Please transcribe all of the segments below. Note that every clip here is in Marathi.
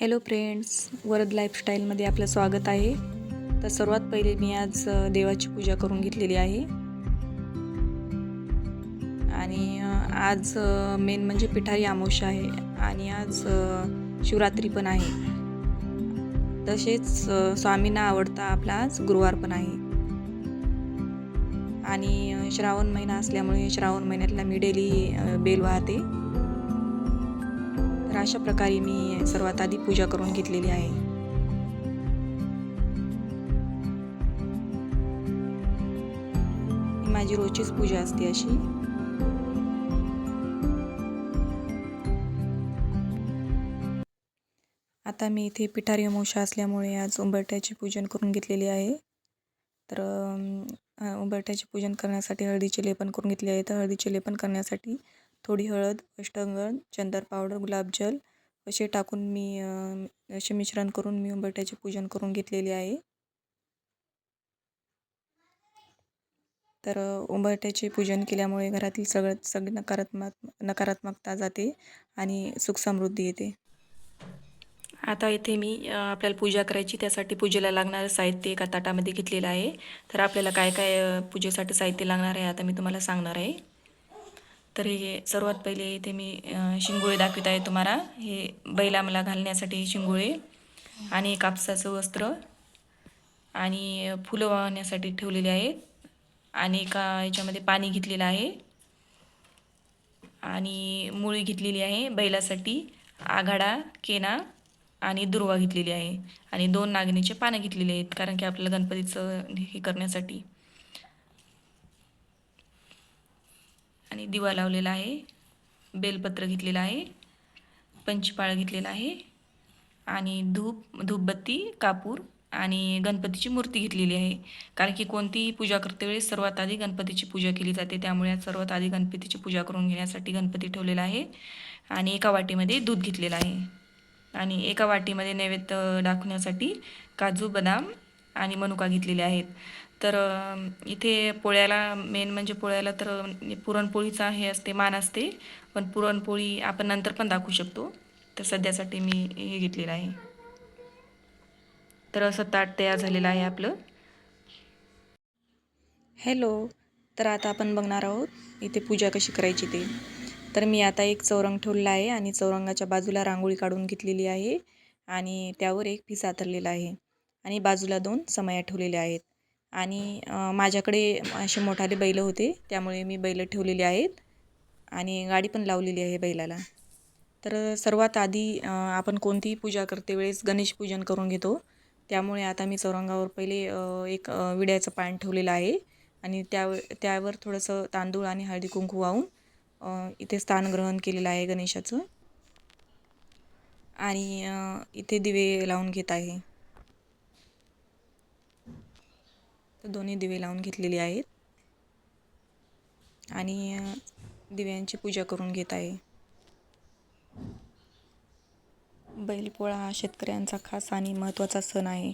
हॅलो फ्रेंड्स वरद लाईफस्टाईलमध्ये आपलं स्वागत आहे. तर सर्वात पहिले मी आज देवाची पूजा करून घेतलेली आहे. आणि आज मेन म्हणजे पिठारी आमोशा आहे आणि आज शिवरात्री पण आहे. तसेच स्वामींना आवडता आपला आज गुरुवार पण आहे. आणि श्रावण महिना असल्यामुळे श्रावण महिन्यातला मी डेली बेल वाहते. अशा प्रकारे मी सर्वात आधी पूजा करून घेतलेली आहे. माझी रोजचीच पूजा असते अशी. आता मी इथे पिठारी अमावस्या असल्यामुळे आज उंबरट्याचे पूजन करून घेतलेले आहे. तर उंबरट्याचे पूजन करण्यासाठी हळदीचे लेपन करून घेतले आहे. तर हळदीचे लेपन करण्यासाठी थोडी हळद अष्टगंध चंदर पावडर गुलाबजल असे टाकून मी असे मिश्रण करून मी उंबरट्याचे पूजन करून घेतलेले आहे. तर उंबरट्याचे पूजन केल्यामुळे घरातील सगळं सगळी नकारात्मक नकारात्मकता जाते आणि सुख समृद्धी येते. आता इथे मी आपल्याला पूजा करायची त्यासाठी पूजेला लागणारं साहित्य एका ताटामध्ये घेतलेलं आहे. तर आपल्याला काय काय पूजेसाठी साहित्य लागणार आहे आता मी तुम्हाला सांगणार आहे. तर हे सर्वात पहिले इथे मी शिंगोळे दाखवित आहे तुम्हाला. हे बैला मला घालण्यासाठी शिंगोळे आणि कापसाचं वस्त्र आणि फुलं वाहण्यासाठी ठेवलेले आहेत. आणि एका याच्यामध्ये पाणी घेतलेलं आहे. आणि मुळी घेतलेली आहे बैलासाठी आघाडा केना आणि दुर्वा घेतलेली आहे. आणि दोन नागिनीचे पानं घेतलेले आहेत कारण की आपल्याला गणपतीचं हे करण्यासाठी. आणि दिवा लावलेला आहे. बेलपत्र घेतलेलं आहे. पंचपाळ घेतलेला आहे. आणि धूप धूपबत्ती कापूर आणि गणपतीची मूर्ती घेतलेली आहे. कारण की कोणतीही पूजा करते वेळेस सर्वात आधी गणपतीची पूजा केली जाते. त्यामुळे आज सर्वात आधी गणपतीची पूजा करून घेण्यासाठी गणपती ठेवलेला आहे. आणि एका वाटीमध्ये दूध घेतलेलं आहे. आणि एका वाटीमध्ये नैवेद्य दाखवण्यासाठी काजू बदाम आणि मनुका घेतलेले आहेत. तर इथे पोळ्याला मेन म्हणजे पोळ्याला तर पुरणपोळीचा हे असते मान असते. पण पुरणपोळी आपण नंतर पण दाखवू शकतो. तर सध्यासाठी मी हे घेतलेलं आहे. तर असं ताट तयार झालेलं आहे आपलं. हॅलो तर आता आपण बघणार आहोत इथे पूजा कशी करायची ते. तर मी आता एक चौरंग ठेवलेला आहे आणि चौरंगाच्या बाजूला रांगोळी काढून घेतलेली आहे आणि त्यावर एक पिसा आथरलेला आहे. आणि बाजूला दोन समया ठेवलेल्या आहेत. आणि माझ्याकडे असे मोठाले बैल होते त्यामुळे मी बैल ठेवलेले आहेत आणि गाडी पण लावलेली आहे बैलाला. तर सर्वात आधी आपण कोणतीही पूजा करते वेळेस गणेश पूजन करून घेतो. त्यामुळे आता मी चौरंगावर पहिले एक विड्याचं पान ठेवलेलं आहे आणि त्या त्यावर थोडंसं तांदूळ आणि हळदी कुंकू वाहून इथे स्थान ग्रहण केलेलं आहे गणेशाचं. आणि इथे दिवे लावून घेत आहे. तर दोन्ही दिवे लावून घेतलेले आहेत. आणि दिव्यांची पूजा करून घेत आहे. बैलपोळा हा शेतकऱ्यांचा खास आणि महत्त्वाचा सण आहे.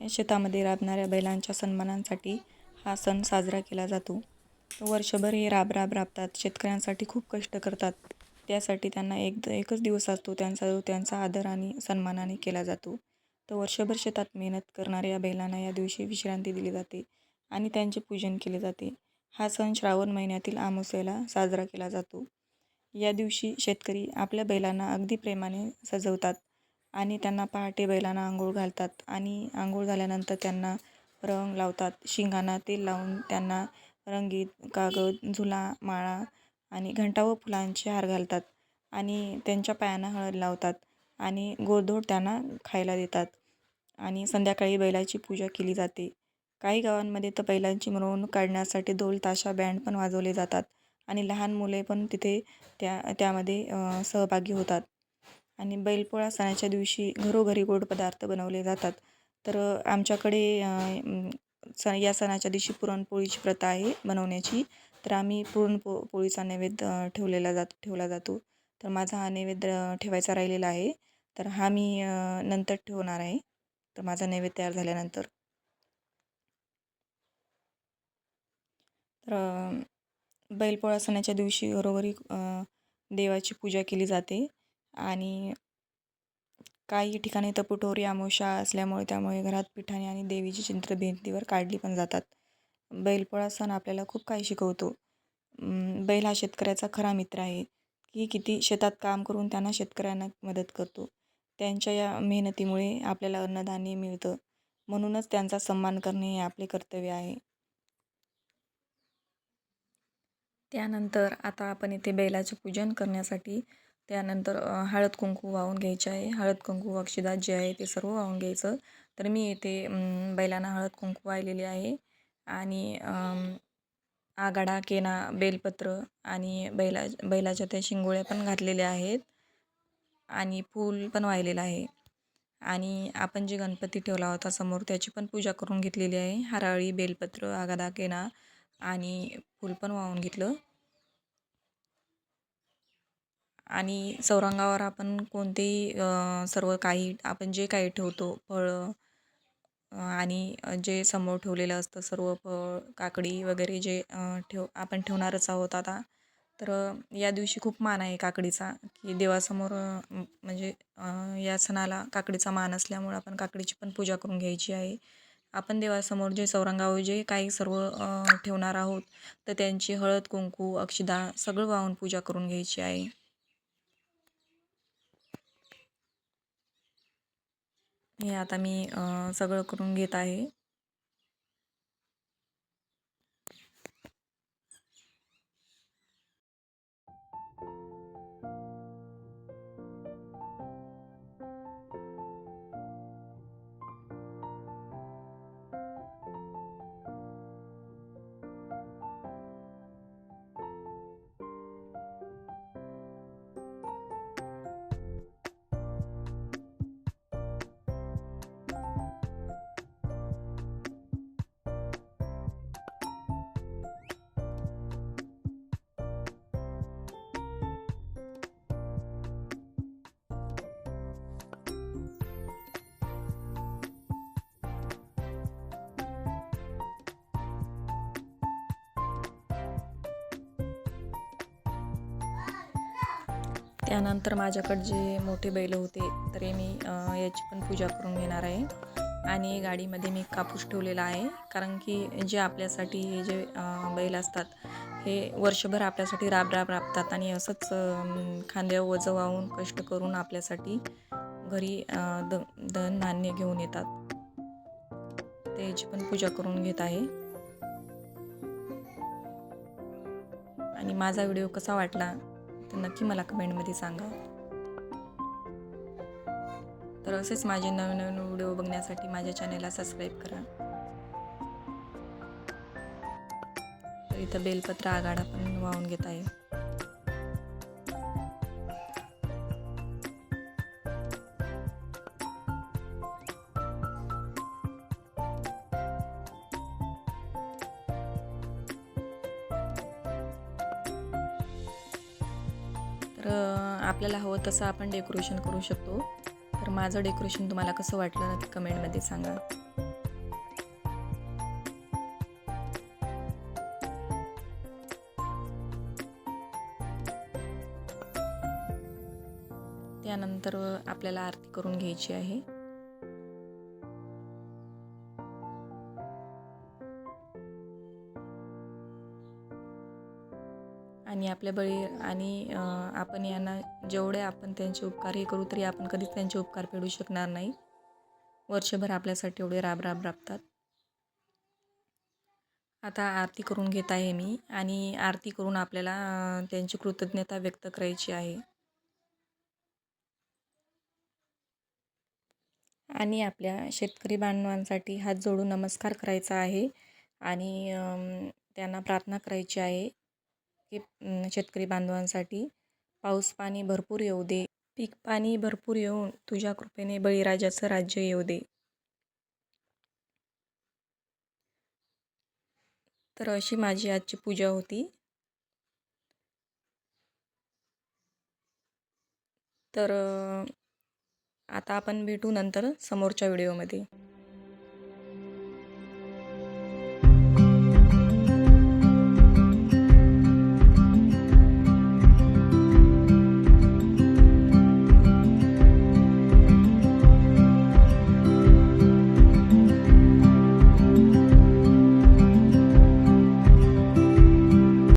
या शेतामध्ये राबणाऱ्या बैलांच्या सन्मानांसाठी हा सण साजरा केला जातो. वर्षभर हे राब राब राबतात. शेतकऱ्यांसाठी खूप कष्ट करतात. त्यासाठी त्यांना एक एकच दिवस असतो. त्यांचा त्यांचा आदर आणि सन्मानाने केला जातो. तर वर्षभर शेतात मेहनत करणाऱ्या बैलांना या दिवशी विश्रांती दिली जाते आणि त्यांचे पूजन केले जाते. हा सण श्रावण महिन्यातील आमोसेला साजरा केला जातो. या दिवशी शेतकरी आपल्या बैलांना अगदी प्रेमाने सजवतात आणि त्यांना पहाटे बैलांना आंघोळ घालतात आणि आंघोळ झाल्यानंतर त्यांना रंग लावतात. शिंगांना तेल लावून त्यांना रंगीत कागद झुला माळा आणि घंटा व फुलांचे हार घालतात आणि त्यांच्या पायांना हळद लावतात आणि गोडधोड त्यांना खायला देतात. आणि संध्याकाळी बैलाची पूजा केली जाते. काही गावांमध्ये तर बैलांची मिरवणूक काढण्यासाठी ढोल ताशा बँड पण वाजवले जातात आणि लहान मुले पण तिथे त्या त्यामध्ये सहभागी होतात. आणि बैलपोळा सणाच्या दिवशी घरोघरी गोड पदार्थ बनवले जातात. तर आमच्याकडे सण या सणाच्या दिवशी पुरणपोळीची प्रथा आहे बनवण्याची. तर आम्ही पुरणपो पोळीचा नैवेद्य ठेवलेला जात ठेवला जातो. तर माझा हा नैवेद्य ठेवायचा राहिलेला आहे. तर हा मी नंतर ठेवणार आहे. तर माझा नैवेद्य तयार झाल्यानंतर. तर बैलपोळा सणाच्या दिवशी घरोघरी देवाची पूजा केली जाते आणि काही ठिकाणी तपुटोरी आमोशा असल्यामुळे त्यामुळे घरात पिठाने आणि देवीची चित्र भिंतीवर काढली पण जातात. बैलपोळा सण आपल्याला खूप काही शिकवतो. बैल हा शेतकऱ्याचा खरा मित्र आहे. की किती शेतात काम करून त्यांना शेतकऱ्यांना मदत करतो. त्यांच्या या मेहनतीमुळे आपल्याला अन्नधान्य मिळतं. म्हणूनच त्यांचा सन्मान करणे हे आपले कर्तव्य आहे. त्यानंतर आता आपण इथे बैलाचे पूजन करण्यासाठी त्यानंतर हळद कुंकू वाहून घ्यायचे आहे. हळद कुंकू अक्षिदात जे आहे ते सर्व वाहून घ्यायचं. तर मी येथे बैलांना हळद कुंकू वाहिलेले आहे. आणि आगाडा केना बेलपत्र आणि बैला बैलाच्या त्या शिंगोळ्या पण घातलेल्या आहेत. आणि फूल पण वाहिलेलं आहे. आणि आपण जे गणपती ठेवला होता समोर त्याची पण पूजा करून घेतलेली आहे. हराळी बेलपत्र आगादा केना आणि फूल पण वाहून घेतलं. आणि चौरंगावर आपण कोणतेही सर्व काही आपण जे काही ठेवतो फळं आणि जे समोर ठेवलेलं असतं सर्व फळ काकडी वगैरे जे ठेव आपण ठेवणारच आहोत आता. तर या दिवशी खूप मान आहे काकडीचा की देवासमोर म्हणजे या सणाला काकडीचा मान असल्यामुळं आपण काकडीची पण पूजा करून घ्यायची आहे. आपण देवासमोर जे चौरंगावर जे काही सर्व ठेवणार आहोत तर त्यांची हळद कुंकू अक्षदा सगळं वाहून पूजा करून घ्यायची आहे. हे आता मी सगळं करून घेत आहे. त्यानंतर माझ्याकडे जे मोठे बैल होते तरी मी याची पण पूजा करून घेणार आहे. आणि गाडीमध्ये मी कापूस ठेवलेला आहे. कारण की जे आपल्यासाठी हे जे बैल असतात हे वर्षभर आपल्यासाठी राब राब राबतात आणि असंच खांद्यावर वजं वाहून कष्ट करून आपल्यासाठी घरी द धन धान्य घेऊन येतात. त्याची पण पूजा करून घेत आहे. आणि माझा व्हिडिओ कसा वाटला? तर नक्की मला कमेंटमध्ये सांगा. तर असेच माझे नवीन नवीन व्हिडिओ बघण्यासाठी माझ्या चॅनेलला सबस्क्राईब करा. तर इथं बेलपत्र आगाडा पण वाहून घेत आहे. तर आपल्याला हवं तसं आपण डेकोरेशन करू शकतो. तर माझं डेकोरेशन तुम्हाला कसं वाटलं नक्की कमेंटमध्ये सांगा. त्यानंतर आपल्याला आरती करून घ्यायची आहे. आणि आपल्या बळी आणि आपण यांना जेवढे आपण त्यांचे उपकार हे करू तरी आपण कधीच त्यांचे उपकार फेडू शकणार नाही. वर्षभर आपल्यासाठी एवढे राब राब राबतात. आता आरती करून घेत आहे मी आणि आरती करून आपल्याला त्यांची कृतज्ञता व्यक्त करायची आहे. आणि आपल्या शेतकरी बांधवांसाठी हात जोडून नमस्कार करायचा आहे आणि त्यांना प्रार्थना करायची आहे. की शेतकरी बांधवांसाठी पाऊस पाणी भरपूर येऊ दे पीक पाणी भरपूर येऊन तुझ्या कृपेने बळीराजाचं राज्य येऊ दे. तर अशी माझी आजची पूजा होती. तर आता आपण भेटू नंतर समोरच्या व्हिडिओमध्ये.